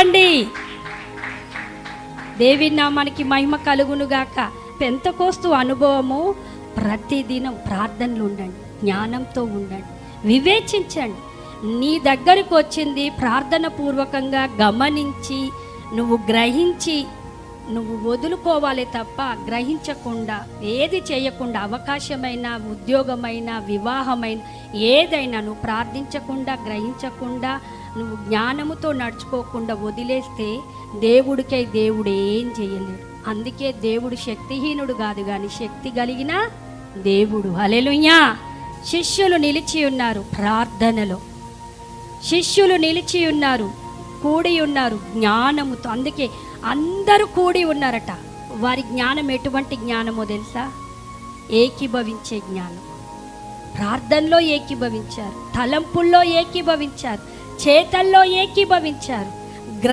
అండి దేవి నామానికి మహిమ కలుగునుగాక. పెంతకోస్తు అనుభవము ప్రతిదినం ప్రార్థనలు ఉండండి జ్ఞానంతో ఉండండి వివేచించండి. నీ దగ్గరికి వచ్చింది ప్రార్థన పూర్వకంగా గమనించి నువ్వు గ్రహించి నువ్వు వదులుకోవాలి తప్ప గ్రహించకుండా ఏది చేయకుండా అవకాశమైన ఉద్యోగమైన వివాహమైన ఏదైనా నువ్వు ప్రార్థించకుండా గ్రహించకుండా నువ్వు జ్ఞానముతో నడుచుకోకుండా వదిలేస్తే దేవుడికై దేవుడు ఏం చేయలేడు. అందుకే దేవుడు శక్తిహీనుడు కాదు కానీ శక్తి కలిగిన దేవుడు. హలెలుయ్యా శిష్యులు నిలిచి ఉన్నారు ప్రార్థనలో. శిష్యులు నిలిచి ఉన్నారు కూడి ఉన్నారు జ్ఞానముతో. అందుకే అందరూ కూడి ఉన్నారట. వారి జ్ఞానం ఎటువంటి జ్ఞానమో తెలుసా? ఏకీభవించే జ్ఞానం. ప్రార్థనలో ఏకీభవించారు. తలంపుల్లో ఏకీభవించారు. చేతల్లో ఏకీభవించారు.